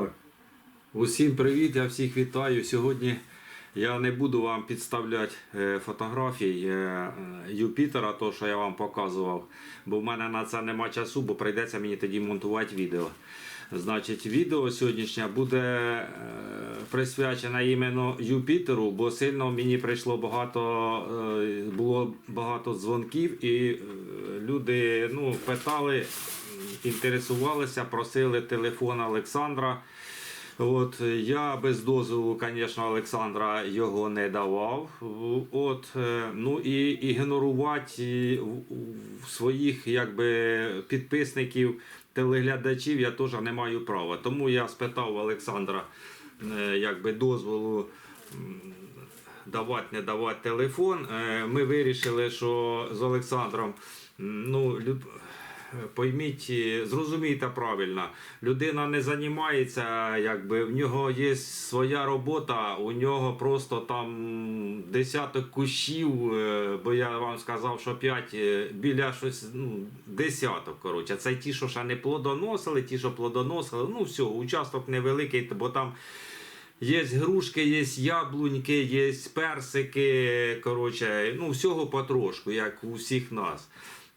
Так. Усім привіт, я всіх вітаю. Сьогодні я не буду вам підставляти е, фотографій е, е, Юпітера, то що я вам показував, бо в мене на це нема часу, бо прийдеться мені тоді монтувати відео. Значить, відео сьогоднішнє буде присвячене іменно Юпітеру, бо сильно мені прийшло багато, було багато дзвонків і люди ну, питали, інтересувалися, просили телефон Олександра. От я без дозволу, звісно, Олександра його не давав. От е, ну і ігнорувати своїх якби підписників, телеглядачів я теж не маю права. Тому я спитав Олександра е, якби дозволу. Давати, не давати телефон. Е, Ми вирішили, що з Олександром ну. Пойміть, зрозумійте правильно, людина не займається, якби в нього є своя робота, у нього просто там десяток кущів, е, бо я вам сказав, що п'ять е, біля щось, ну, десяток. Коротше, це ті, що ще не плодоносили, ті, що плодоносили. Ну все, участок невеликий, бо там. Є грушки, є яблуньки, є персики. Коротше, ну всього потрошку, як у всіх нас.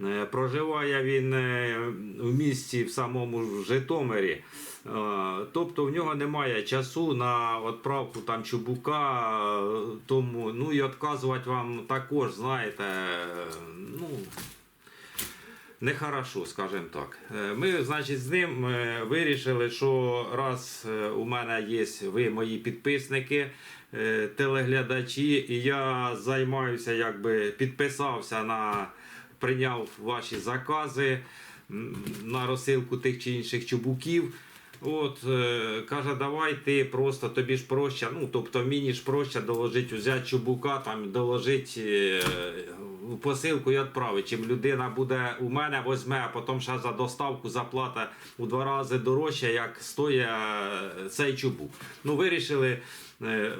Е, Проживає він е, в місті в самому Житомирі. Е, Тобто в нього немає часу на відправку там чубука, тому ну і відказувати вам також, знаєте, ну нехорошо, скажімо так. Ми, значить, з ним вирішили, що раз у мене є ви мої підписники, телеглядачі, і я займаюся, якби підписався на прийняв ваші закази на розсилку тих чи інших чубуків. От, е, каже, давай ти просто тобі ж проще, ну тобто мені ж проще доложити, взяти чубука, там доложити е, посилку і відправити. Чим людина буде у мене возьме, а потім ще за доставку заплата у два рази дорожче, як стоїть е, цей чубук. Ну, вирішили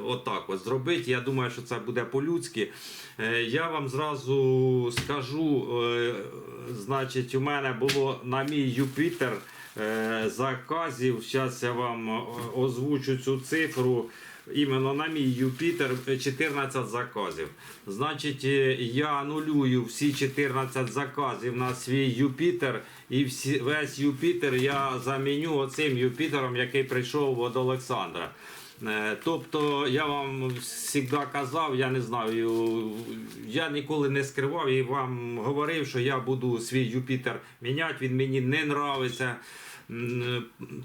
отак от зробити. Я думаю, що це буде по-людськи. Е, Я вам зразу скажу, е, значить, у мене було на мій Юпітер е, заказів. Зараз я вам е, озвучу цю цифру. Іменно на мій Юпітер е, 14 заказів. Значить, е, я анулюю всі 14 заказів на свій Юпітер, і всі, весь Юпітер я заміню оцим Юпітером, який прийшов від Олександра. Е, Тобто я вам завжди казав, я не знаю, я ніколи не скривав і вам говорив, що я буду свій Юпітер міняти, він мені не нравиться,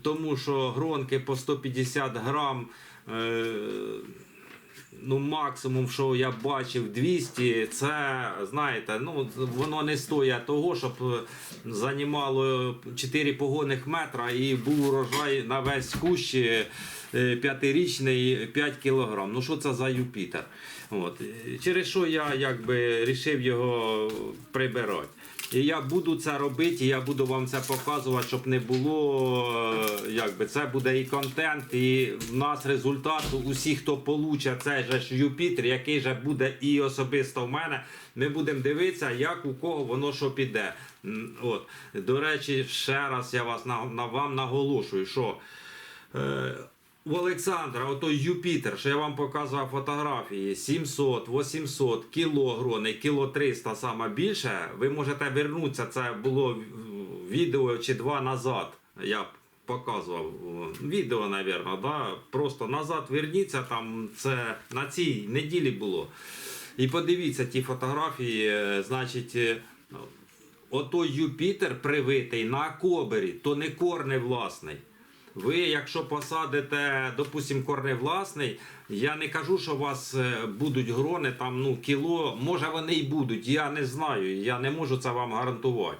тому що гронки по 150 грам. е, Ну, максимум, що я бачив 200, це знаєте, ну воно не стоїть того, щоб займало 4 погонних метра і був урожай на весь кущ п'ятирічний 5 кілограм. Ну що це за Юпітер? От. Е, Через що я якби рішив його прибирати. І я буду це робити, і я буду вам це показувати, щоб не було. е, Якби це буде і контент, і в нас результат. Усі, хто получить цей же ж Юпітер, який же буде і особисто в мене. Ми будемо дивитися, як у кого воно що піде. От. До речі, ще раз я вас на, на вам наголошую, що. Е, у Олександра, ото Юпітер, що я вам показував фотографії, 700, 800, кіло грони, кіло 300 саме більше, ви можете вернутися, це було відео чи два назад, я показував відео, напевно, да? просто назад верніться, там це на цій неділі було. І подивіться ті фотографії, е, значить, е, ото Юпітер привитий на кобері, то не корне власний. Ви, якщо посадите, допустим, корне власний, я не кажу, що у вас е, будуть грони там ну кіло, може вони й будуть. Я не знаю, я не можу це вам гарантувати.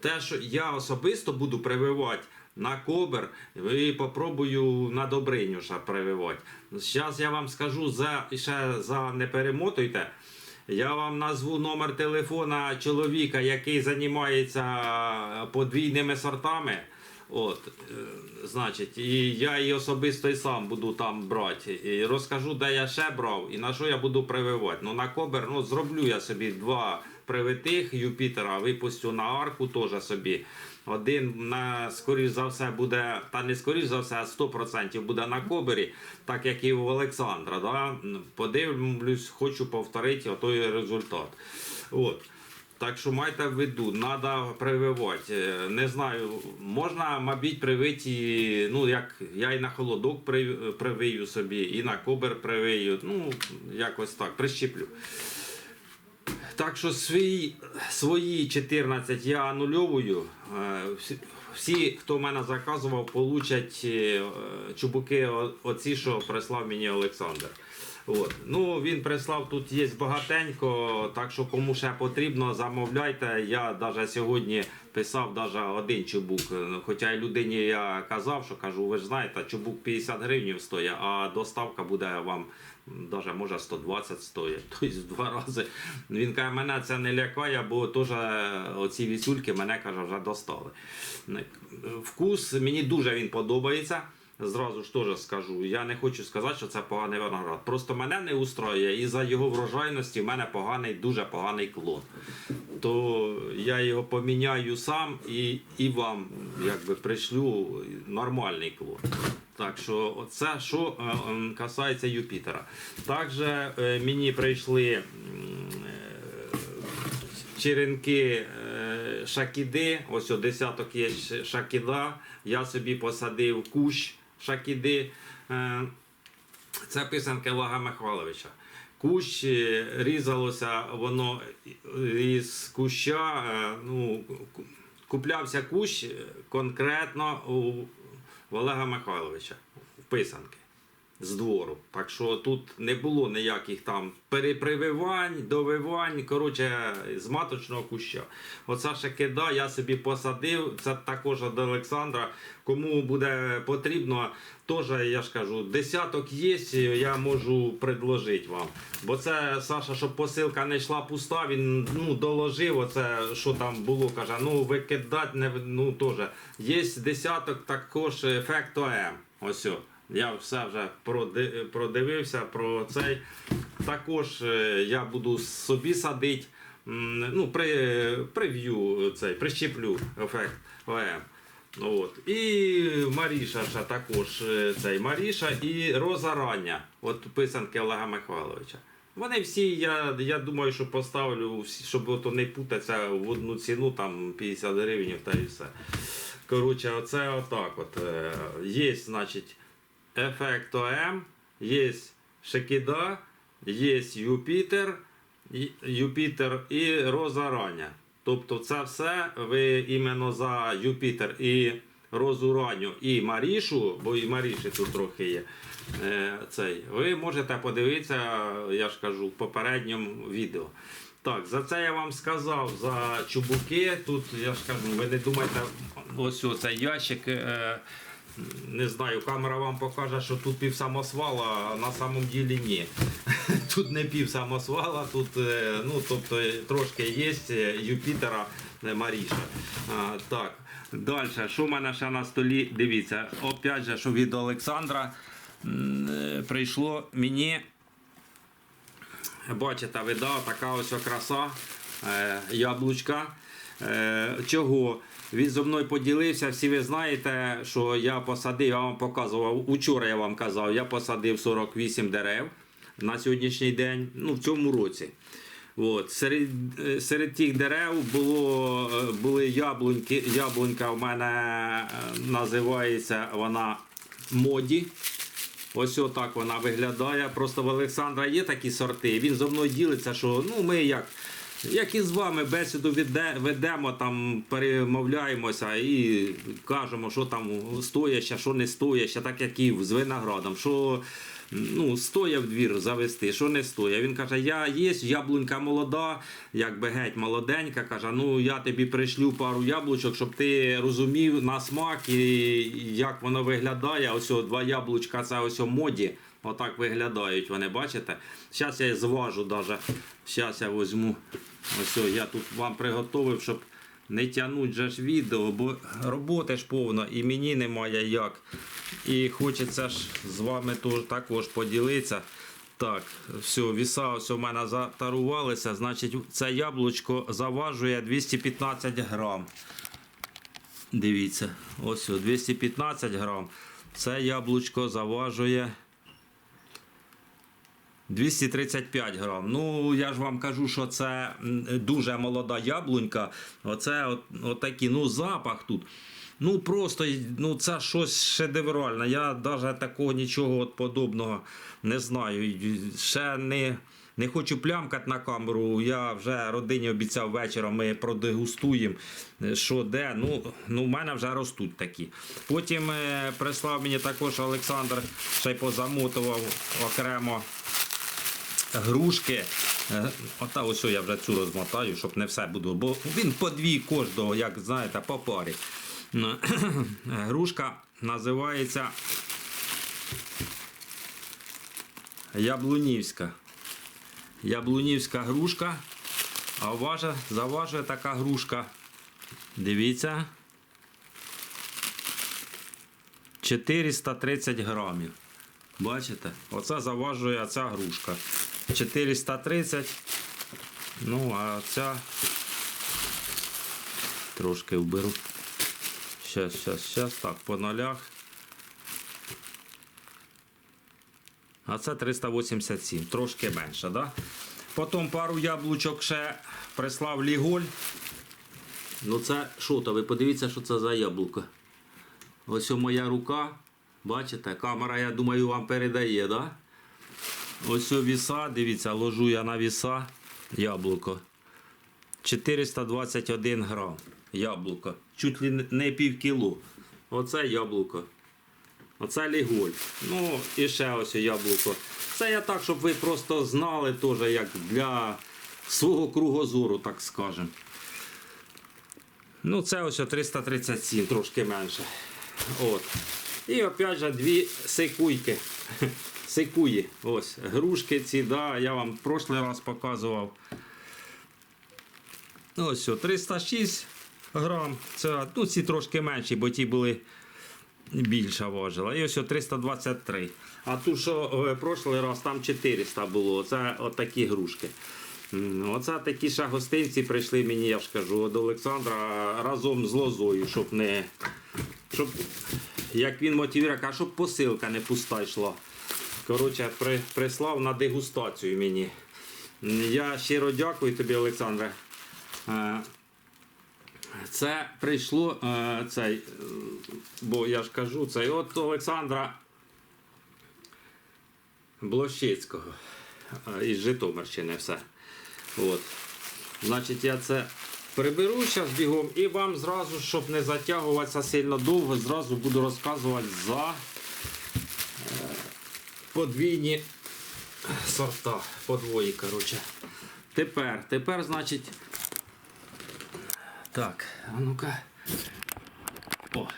Те, що я особисто буду прививати на кобер, і попробую на добриню прививати. Зараз я вам скажу за ще за не перемотуйте. Я вам назву номер телефона чоловіка, який займається подвійними сортами. От, е, значить, і я і особисто і сам буду там брати. І розкажу, де я ще брав і на що я буду прививати. Ну на кобер, ну зроблю я собі два привитих Юпітера, випустю на арку теж собі. Один на скоріш за все буде, та не скоріш за все, а 100% буде на кобері, так як і у Олександра. Да? Подивлюсь, хочу повторити той результат. От. Так що майте в виду, треба прививати. Е, Не знаю, можна, мабуть, привити, ну, як я і на холодок привию собі, і на кобер привию. Ну, якось так, прищеплю. Так що свій, свої 14 я анульовую. Е, Всі, хто мене заказував, получать е, чубуки оці, що прислав мені Олександр. От. Ну, він прислав, тут є багатенько, так що кому ще потрібно, замовляйте. Я навіть сьогодні писав даже один чубук. Хоча людині я казав, що кажу, ви ж знаєте, чубук 50 гривень стоїть, а доставка буде вам даже може 120 стоїть, тобто в два рази. Він каже, мене це не лякає, бо теж оці вісюльки мене каже, вже достали. Вкус мені дуже він подобається. Зразу ж теж скажу. Я не хочу сказати, що це поганий виноград. Просто мене не устроює, і за його врожайності в мене поганий, дуже поганий клон. То я його поміняю сам і, і вам якби пришлю нормальний клон. Так що це що е, касається Юпітера. Також е, мені прийшли е, черенки шакіди. Ось о, десяток є шакіда. Я собі посадив кущ шакіди. Е, Це писанки Лага Михайловича. Кущ е, різалося воно із куща. е, Ну, куплявся кущ конкретно у Олега Михайловича в писанки з двору. Так що тут не було ніяких там перепрививань, довивань, коротше, з маточного куща. Оце ще кида, я собі посадив. Це також від Олександра. Кому буде потрібно, теж я ж кажу, десяток є, я можу предложити вам. Бо це Саша, щоб посилка не йшла пуста, він ну, доложив оце, що там було. Каже, ну викидати не ну теж. Є десяток також ефекту М. Ось. Я все вже продивився про цей. Також е, я буду собі садити. Ну, при, прев'ю цей, прищеплю ефект ОМ. От. І Маріша ще також е, цей Маріша і Роза Рання. От писанки Олега Михайловича. Вони всі, я, я думаю, що поставлю, щоб ото не путатися в одну ціну, там 50 гривень та і все. Коротше, оце отак. От. е, Є, значить, ефект ОМ, є Шекіда, є Юпітер, Юпітер і Роза Рання. Тобто це все ви іменно за Юпітер і Розу Ранню і Марішу, бо і Маріші тут трохи є. е, Цей, ви можете подивитися, я ж кажу, в попередньому відео. Так, за це я вам сказав за чубуки. Тут я ж кажу, ви не думайте, ось цей ящик. Е, не знаю, камера вам покаже, що тут пів самосвала, а на самом ділі ні. Тут не пів самосвала, тут е, ну, тобто, трошки є е, Юпітера е, Маріша. А, так, далі, що в мене ще на столі? Дивіться, опять же, що від Олександра е, прийшло мені. Бачите, вида, така ось краса е, яблучка. Е, чого? Він зі мною поділився. Всі ви знаєте, що я посадив, я вам показував, учора я вам казав, я посадив 48 дерев на сьогоднішній день, ну в цьому році. От. Серед, е, серед тих дерев було, е, були яблуньки. Яблунька в мене е, називається вона моді. Ось отак вона виглядає. Просто в Олександра є такі сорти. Він зі мною ділиться, що ну ми як. Як і з вами бесіду ведемо, там перемовляємося і кажемо, що там стояще, що не стояще, так як і з виноградом, що ну, стоя в двір завести, що не стоя. Він каже, я є, яблунька молода, якби геть молоденька. Каже, ну я тобі пришлю пару яблучок, щоб ти розумів на смак і як воно виглядає. Ось два яблучка, це ось моді. Отак виглядають вони, бачите? Зараз я зважу даже. Зараз я візьму. Ось я тут вам приготовив, щоб не тягнуть же ж відео, бо роботи ж повно і мені немає як. І хочеться ж з вами також поділитися. Так, все, віса ось у мене затарувалися. Значить, це яблучко заважує 215 грам. Дивіться, ось 215 грам. Це яблучко заважує 235 грам. Ну, я ж вам кажу, що це дуже молода яблунька. Оце от, от такий, ну, запах тут. Ну, просто ну, це щось шедевральне. Я навіть такого нічого от подобного не знаю. Ще не, не хочу плямкати на камеру. Я вже родині обіцяв вечором, ми продегустуємо, що де. Ну, ну, в мене вже ростуть такі. Потім е, прислав мені також Олександр, ще й позамотував окремо грушки. Е, Ота ось я вже цю розмотаю, щоб не все буду. Бо він по дві кожного, як знаєте, по парі. Ну, Грушка називається Яблунівська. Яблунівська грушка. А важа, заважує така грушка. Дивіться. 430 грамів. Бачите? Оце заважує ця грушка. 430. Ну, а ця трошки вберу. Щас, щас, щас. Так, по нолях. А це 387, трошки менше, да? Потім пару яблучок ще прислав Ліголь. Ну це що то? Ви подивіться, що це за яблуко. Ось моя рука. Бачите, камера, я думаю, вам передає, да? Ось о віса, дивіться, ложу я на віса яблуко. 421 грам яблуко. Чуть ли не пів кіло. Оце яблуко. Оце ліголь. Ну і ще ось яблуко. Це я так, щоб ви просто знали теж, як для свого кругозору, так скажемо. Ну, це ось 337, трошки менше. От. І опять же дві секуйки. Секуї. Ось. Грушки ці, да, я вам в прошлий раз показував. Ось, 306 грам. Це, ну, ці трошки менші, бо ті були більша важила. І ось 323. А тут, що е, прошлий раз там 400 було. Це отакі грушки. Оце такі ще гостинці прийшли мені, я ж кажу, від Олександра разом з лозою, щоб не. Щоб, як він мотивує, каже, щоб посилка не пуста йшла. Коротше, при, прислав на дегустацію мені. Я щиро дякую тобі, Олександре. Е, Це прийшло е, цей, е, бо я ж кажу, цей от Олександра Блощицького із Житомирщини все. От. Значить, я це приберу зараз бігом і вам зразу, щоб не затягуватися сильно довго, зразу буду розказувати за подвійні сорта, подвої, коротше. Тепер, тепер, значить. Так, а ну-ка. О.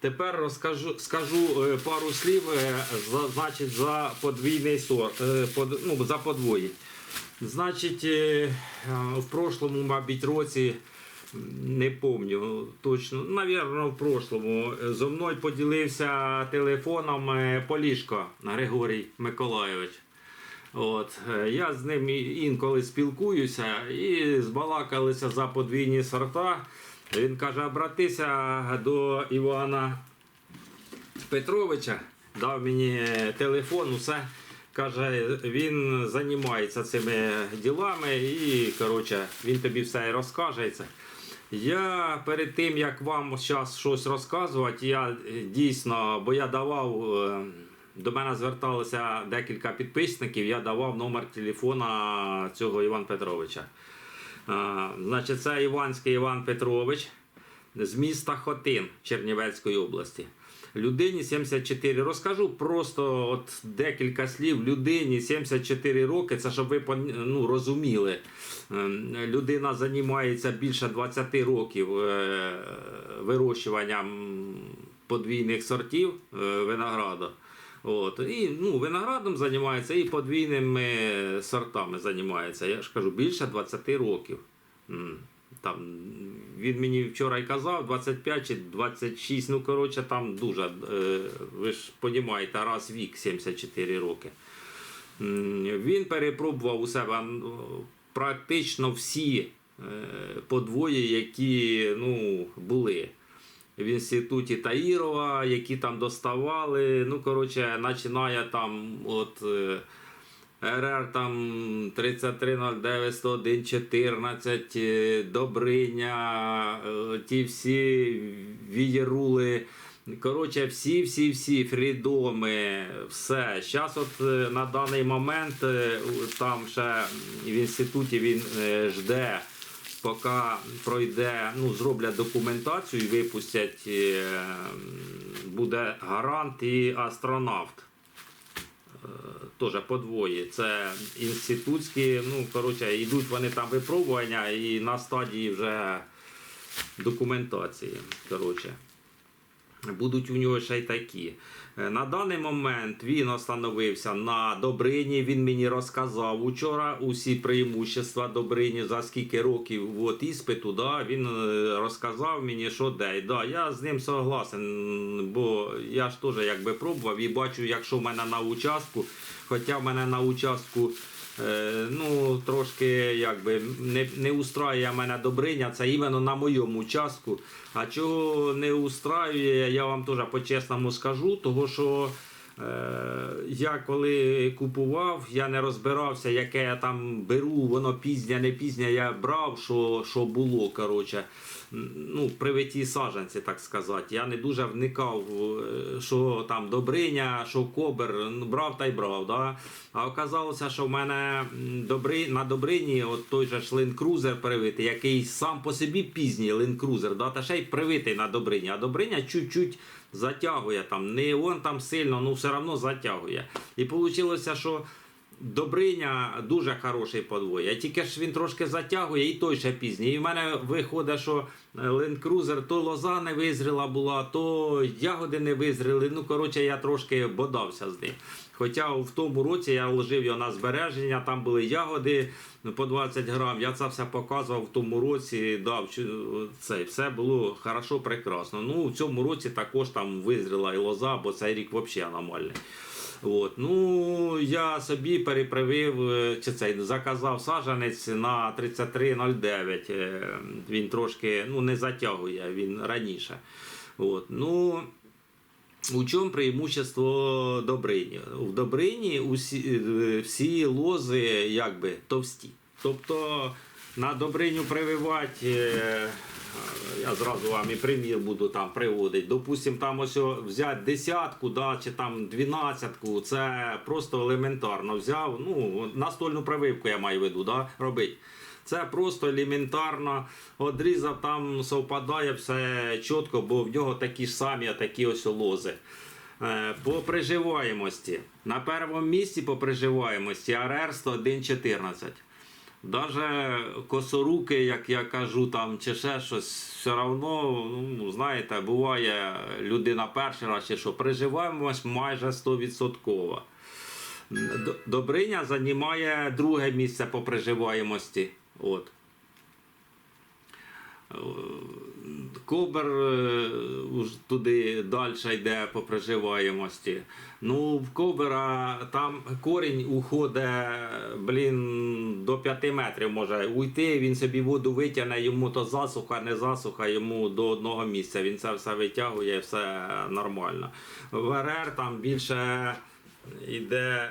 Тепер розкажу скажу е, пару слів е, за, значить, за подвійний сорт, е, под, ну, за подвої. Значить, в прошлому, мабуть, році, не пам'ятаю точно, навірно, в прошлому, зо мною поділився телефоном е, Полішко Григорій Миколайович. От, е, я з ним інколи спілкуюся і збалакалися за подвійні сорта. Він каже, обратися до Івана Петровича, дав мені телефон, усе. Каже, він займається цими ділами і коротше, він тобі все розкаже. Я перед тим, як вам зараз щось розказувати, я е, дійсно, бо я давав, е, до мене зверталося декілька підписників, я давав номер телефона цього Івана Петровича. Значить, це Іванський Іван Петрович з міста Хотин Чернівецької області. Людині 74. Розкажу просто от декілька слів. Людині 74 роки. Це щоб ви ну, розуміли. Ем, Людина займається більше 20 років е, вирощуванням подвійних сортів е, винограду. От. І ну, виноградом займається і подвійними сортами займається. Я ж кажу, більше 20 років. Там, він мені вчора й казав 25 чи 26, ну коротше, там дуже, е, ви ж розумієте, раз вік 74 роки. Він перепробував у себе практично всі е, подвої, які ну, були. в інституті Таїрова, які там доставали. Ну, коротше, починає там от. РР там 3309 101 14, е, Добриня, е, ті всі вієрули. Коротше, всі, всі, всі фрідоми, все. Зараз от е, на даний момент е, там ще в інституті він жде, поки пройде, ну, зроблять документацію і випустять, буде гарант і астронавт теж подвоє. Це інститутські, ну, коротше, йдуть вони там випробування і на стадії вже документації. Коротше. Будуть у нього ще й такі. Е, На даний момент він остановився на Добрині. Він мені розказав учора усі преимущества Добрині за скільки років от, іспиту. Да, він е, розказав мені, що де. Да, я з ним согласен, бо я ж теж якби пробував і бачу, якщо в мене на участку, хоча в мене на участку. Е, ну, трошки якби не, не устраює мене Добриня, це іменно на моєму участку. А чого не устраює, я вам теж по-чесному скажу, того що я коли купував, я не розбирався, яке я там беру, воно пізнє, не пізнє, я брав, що, що було. коротше. Ну, привиті саджанці, так сказати. Я не дуже вникав, е, що там Добриня, що Кобер, ну, брав та й брав. Да? А оказалося, що в мене добри, на Добрині от той же ж Ленд-Крузер привитий, який сам по собі пізній Ленд-Крузер, да? та ще й привитий на Добрині. А Добриня чуть-чуть затягує там, не он там сильно, ну все одно затягує. І вийшло, що Добриня дуже хороший подвоє. Тільки ж він трошки затягує і той ще пізній. І в мене виходить, що лендкрузер то лоза не визріла була, то ягоди не визріли. Ну, коротше, я трошки бодався з ним. Хоча в тому році я вложив його на збереження, там були ягоди ну, по 20 грам. Я це все показував в тому році, дав це все було хорошо, прекрасно. Ну, в цьому році також там визріла і лоза, бо цей рік взагалі аномальний. От. Ну, я собі переправив, е, чи цей, заказав саджанець на 3309. Е, Він трошки ну, не затягує, він раніше. От. Ну, у чому преимущество Добрині? В Добрині усі, е, всі лози якби товсті. Тобто на Добриню прививати, е, я зразу вам і примір буду там приводити. Допустим, там ось взяти десятку, да, чи там дванадцятку, це просто елементарно взяв. Ну, настольну прививку я маю в виду, да, робити. Це просто елементарно одрізав, там совпадає все чітко, бо в нього такі ж самі такі ось лози. Е, По приживаємості. На першому місці по приживаємості АРР 101.14. Даже косоруки, як я кажу, там чи ще щось, все одно, ну, знаєте, буває людина перший раз, чи що приживаємось майже 100%. Добриня займає друге місце по приживаємості. От. Кобер е, туди далі йде по приживаємості. Ну, в Кобера там корінь уходить, блін, до 5 метрів може уйти. Він собі воду витягне, йому то засуха, не засуха, йому до одного місця. Він це все витягує, все нормально. В РР там більше йде е,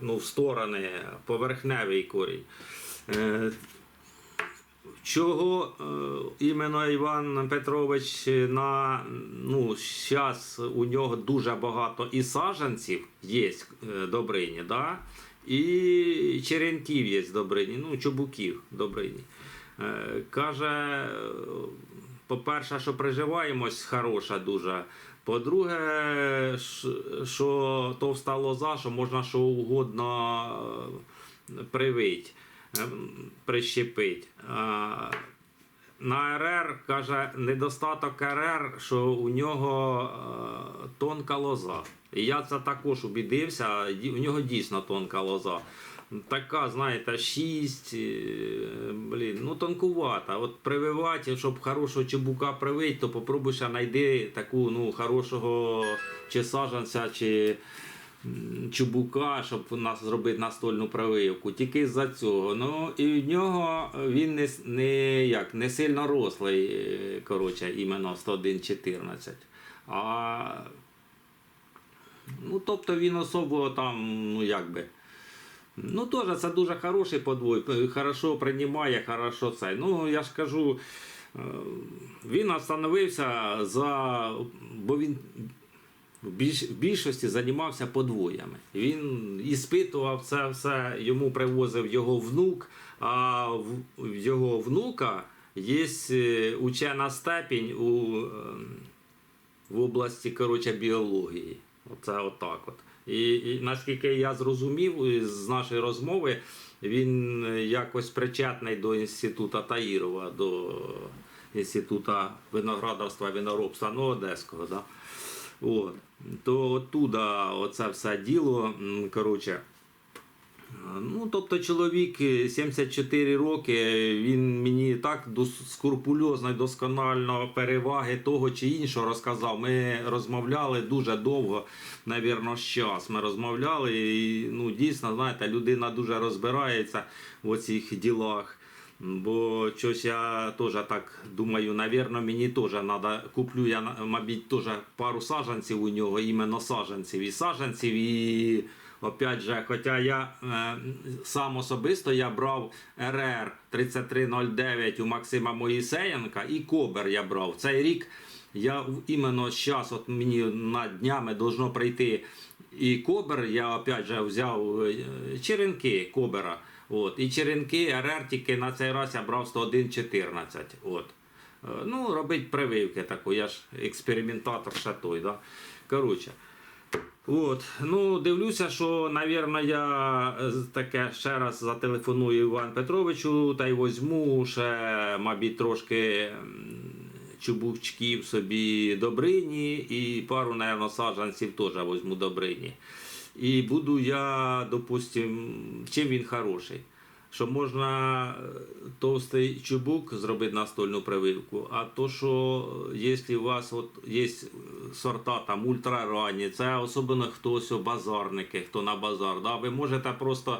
ну, в сторони, поверхневий корінь. Е, Чого е, іменно Іван Петрович на ну зараз у нього дуже багато і саджанців є е, Добрині, да? і черенків є Добрині, ну чубуків Добрині. Каже, по-перше, що приживаємось хороша дуже. По-друге, що товста лоза, що можна що угодно привить, прищепить. На РР каже, недостаток РР, що у нього е, тонка лоза. І я це також убідився, у нього дійсно тонка лоза. Така, знаєте, 6, блін, ну тонкувата. От прививати, щоб хорошого чебука привити, то попробуй ще знайди таку ну, хорошого чи саджанця, чи чубука, щоб у нас зробити настольну прививку. Тільки з-за цього. Ну і в нього він не, не, як, не сильно рослий, е, коротше, іменно 101.14. А Ну, тобто він особо там, ну як би. Ну, теж це дуже хороший подвой, хорошо приймає, хорошо це. Ну, я ж кажу, е, він остановився за. Бо він в більшості займався подвоями. Він іспитував це все, йому привозив його внук, а в, його внука є е, учена степінь у. ем, в області коротше, біології. Оце отак от. І, і наскільки я зрозумів з нашої розмови, він е, якось причетний до інституту Таїрова, до інституту виноградарства виноробства, ну, Одеського. Да? От. То оттуда оце все діло. Коротше, Ну, тобто чоловік е, 74 роки, він мені так скрупульозно і досконально переваги того чи іншого розказав. Ми розмовляли дуже довго, навірно, час. Ми розмовляли, і ну, дійсно, знаєте, людина дуже розбирається в цих ділах. Бо щось я теж так думаю, навірно, мені теж треба, куплю я, мабуть, теж пару саджанців у нього, іменно саджанців і саджанців, і опять же, хоча я е, сам особисто я брав РР 3309 у Максима Моїсеєнка і Кобер я брав. Цей рік я іменно зараз, от мені на днями должно прийти і Кобер, я опять же взяв е, черенки Кобера. От, і черенки РР на цей раз я брав 101.14. От. Е, Ну, робить прививки таку, я ж експериментатор ще той. Да? Коротше. От, ну дивлюся, що, навірно, я е, таке ще раз зателефоную Іван Петровичу та й возьму ще, мабуть, трошки чубучків собі добрині і пару, напевно, саджанців теж возьму добрині. І буду я, допустим, чим він хороший. Що можна е, товстий чубук зробити настольну прививку, а то, що е, якщо у вас от є сорта там ультраранні, це особливо хтось о, базарники, хто на базар, да, ви можете просто,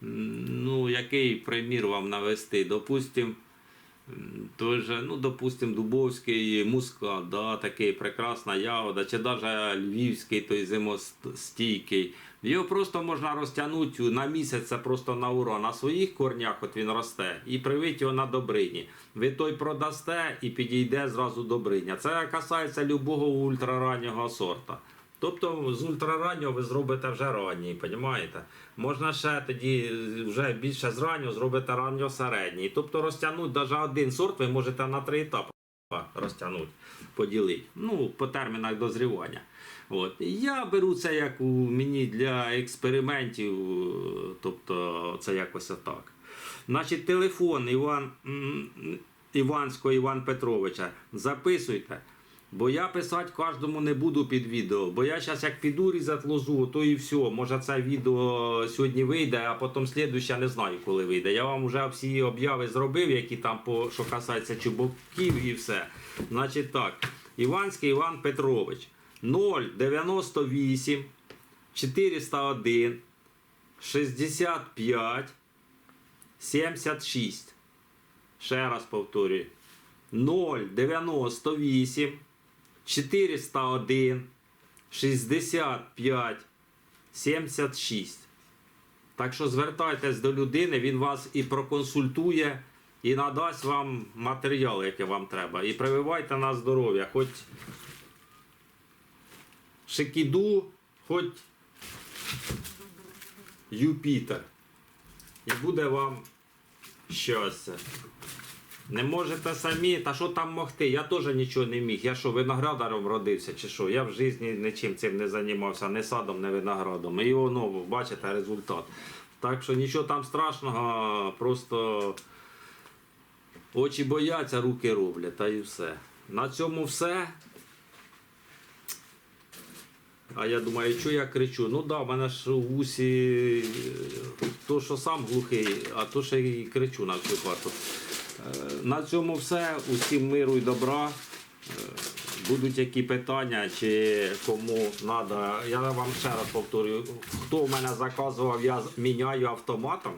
ну, який примір вам навести, допустим, М, той же, ну, допустим, Дубовський мускат, да, такий прекрасна ягода, чи навіть львівський той зимостійкий. Його просто можна розтягнути на місяць, це просто на ура. На своїх корнях от він росте і привить його на добрині. Ви той продасте і підійде зразу добриня. Це касається любого ультрараннього сорта. Тобто з ультрараннього ви зробите вже ранній, розумієте? Можна ще тоді вже більше з раннього зробити ранньо середній. Тобто розтягнути навіть один сорт ви можете на три етапи розтягнути, поділити. Ну, по термінах дозрівання. От. Я беру це як у мені для експериментів, тобто це якось отак. Значить, телефон Іван, Іванського Іван Петровича. Записуйте. Бо я писати кожному не буду під відео. Бо я зараз як піду різати лозу, то і все. Може це відео сьогодні вийде, а потім слідуще не знаю, коли вийде. Я вам вже всі обяви зробив, які там по що касається чубоків і все. Значить так, Іванський Іван Петрович 098 401 65 76. Ще раз повторюю. 098 401 65 76. Так що звертайтесь до людини, він вас і проконсультує, і надасть вам матеріал, який вам треба. І прививайте на здоров'я, хоч Шикіду, хоч Юпітер. І буде вам щастя. Не можете самі, та що там могти? Я теж нічого не міг. Я що, виноградаром родився чи що? Я в житті нічим цим не займався, не садом, не виноградом. І воно, бачите, результат. Так що нічого там страшного, просто очі бояться, руки роблять, та і все. На цьому все. А я думаю, що я кричу? Ну да, в мене ж у вусі то, що сам глухий, а то ще й кричу на всю хату. Е, На цьому все. Усім миру і добра. Е, будуть які питання, чи кому треба. Я вам ще раз повторюю, хто в мене заказував, я міняю автоматом.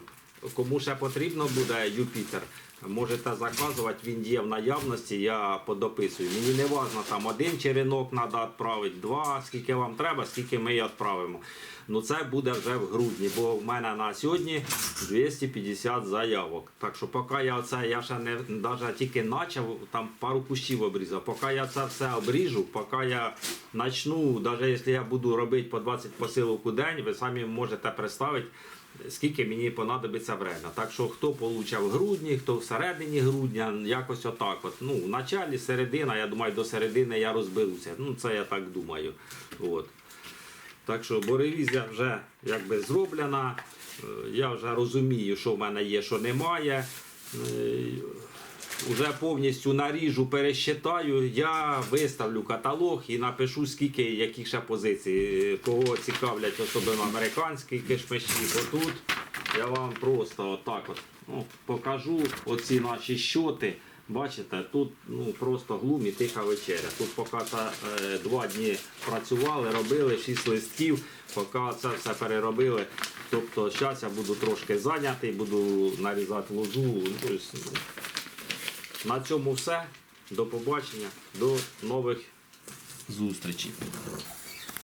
Кому ще потрібно буде Юпітер, можете заказувати, він є в наявності, я подописую. Мені не важливо, там один черенок треба відправити, два, скільки вам треба, скільки ми відправимо. Ну це буде вже в грудні, бо в мене на сьогодні 250 заявок. Так що поки я це, я ще не навіть тільки почав, там пару кущів обрізав. Поки я це все обріжу, поки я почну, навіть якщо я буду робити по 20 посилок у день, ви самі можете представити, скільки мені понадобиться время. Так що хто получав в грудні, хто всередині грудня, якось отак. От. Ну, в началі, середина, я думаю, до середини я розберуся. Ну, це я так думаю. От. Так що, бо ревізія вже якби зроблена. Е, Я вже розумію, що в мене є, що немає. Е, Уже повністю наріжу, пересчитаю, я виставлю каталог і напишу, скільки яких ще позицій. Е, Кого цікавлять, особливо американські кишмиші. Бо тут я вам просто отак от, ну, покажу оці наші щоти. Бачите, тут ну, просто глум і тиха вечеря. Тут поки це, е, два дні працювали, робили шість листків, поки це все переробили. Тобто зараз я буду трошки зайнятий, буду нарізати лозу. Ну, ну, на цьому все. До побачення, до нових зустрічей.